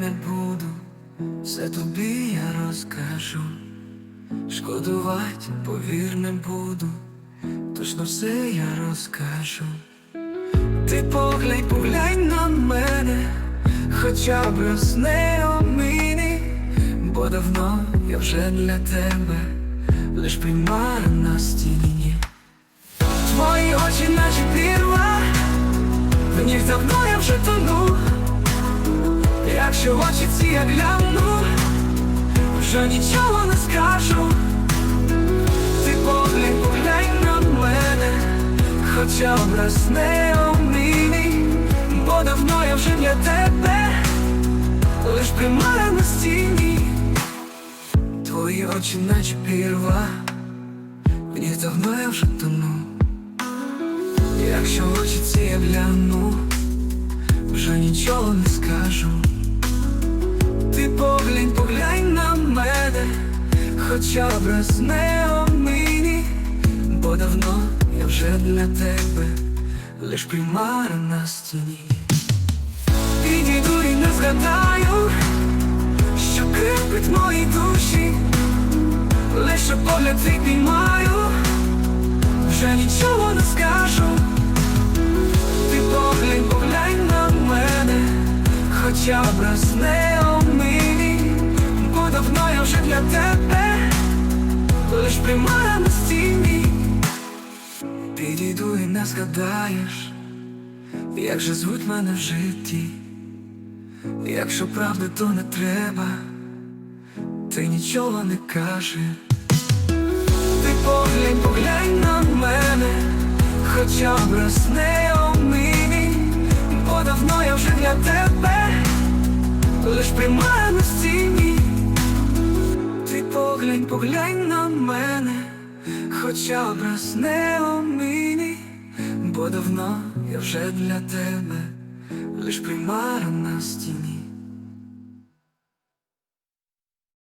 не буду, все тобі я розкажу. Шкодувати, повір, не буду, точно все я розкажу. Ти поглянь, поглянь на мене, хоча б раз не бо давно я вже для тебе, лиш примара на стіні. Твої очі наче пірва, в них давно я вже тону. В очі ці я гляну, вже нічого не скажу. Ти поглянь, поглянь на мене, хоча б раз не омини, бо давно я вже для тебе, лиш примара на стіні. Твої очі наче пірва, них давно я вже тону. Якщо очі ці я гляну, вже нічого не скажу. Хоча б раз не омині, бо давно я вже для тебе, лиш примара на стіні. Підійду і не згадаю, що крепить мої душі, лише погляд твій піймаю, вже нічого не скажу. Ти поглянь, поглянь на мене, хоча б раз не омині, бо давно я вже для тебе, примара на стіні. Підійду і не згадаєш, як же звуть мене в житті. Якщо правди, то не треба, ти нічого не кажеш. Ти поглянь, поглянь на мене, хоча б раз не омині, бо давно я вже для тебе, лиш примара Ти поглянь, на мене, хоча б раз не омині, бо давно я вже для тебе, лиш примара на стіні.